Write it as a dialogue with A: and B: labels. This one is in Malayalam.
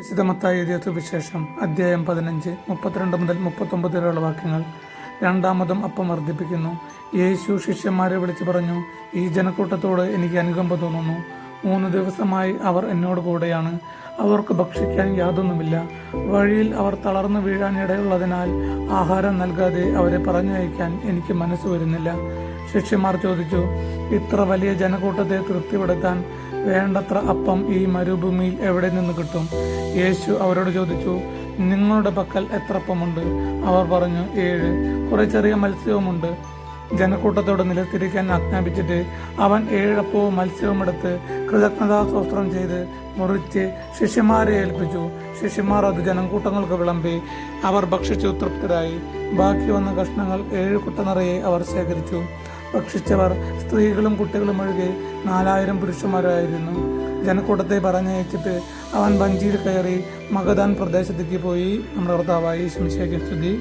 A: വിശുദ്ധമത്തായി എഴുതിയ വിശേഷം അധ്യായം പതിനഞ്ച് മുപ്പത്തിരണ്ട് മുതൽ മുപ്പത്തൊമ്പത് വരെയുള്ള വാക്യങ്ങൾ. രണ്ടാമതും അപ്പം വർദ്ധിപ്പിക്കുന്നു. യേശു ശിഷ്യന്മാരെ വിളിച്ചു പറഞ്ഞു ഈ ജനക്കൂട്ടത്തോട് എനിക്ക് അനുകമ്പ തോന്നുന്നു. മൂന്ന് ദിവസമായി അവർ എന്നോട് കൂടെയാണ്. അവർക്ക് ഭക്ഷിക്കാൻ യാതൊന്നുമില്ല. വഴിയിൽ അവർ തളർന്നു വീഴാൻ ഇടയുള്ളതിനാൽ ആഹാരം നൽകാതെ അവരെ പറഞ്ഞയക്കാൻ എനിക്ക് മനസ്സ് വരുന്നില്ല. ശിഷ്യന്മാർ ചോദിച്ചു ഇത്ര വലിയ ജനക്കൂട്ടത്തെ തൃപ്തിപ്പെടുത്താൻ വേണ്ടത്ര അപ്പം ഈ മരുഭൂമിയിൽ എവിടെ നിന്ന് കിട്ടും? യേശു അവരോട് ചോദിച്ചു നിങ്ങളുടെ പക്കൽ എത്ര അപ്പമുണ്ട്? അവർ പറഞ്ഞു ഏഴ്. കുറെ ചെറിയ മത്സ്യവുമുണ്ട്. ജനക്കൂട്ടത്തോട് നിലത്തിരിക്കാൻ ആജ്ഞാപിച്ചിട്ട് അവൻ ഏഴപ്പവും മത്സ്യവും എടുത്ത് കൃതജ്ഞതാ സ്വസ്ത്രം ചെയ്ത് മുറിച്ച് ശിഷ്യന്മാരെ ഏൽപ്പിച്ചു. ശിഷ്യന്മാർ അത് ജനക്കൂട്ടങ്ങൾക്ക് വിളമ്പി അവർ ഭക്ഷിച്ചു തൃപ്തരായി. ബാക്കി വന്ന കഷ്ണങ്ങൾ ഏഴ് കുട്ട നിറയെ അവർ ശേഖരിച്ചു. ഭക്ഷിച്ചവർ സ്ത്രീകളും കുട്ടികളും ഒഴികെ നാലായിരം പുരുഷന്മാരായിരുന്നു. ജനക്കൂട്ടത്തെ പറഞ്ഞയച്ചിട്ട് അവൻ വഞ്ചിയിൽ കയറി മഗദാൻ പ്രദേശത്തേക്ക് പോയി. നമ്മുടെ ഭർത്താവായി ശംശയ്ക്ക് സ്തുതി.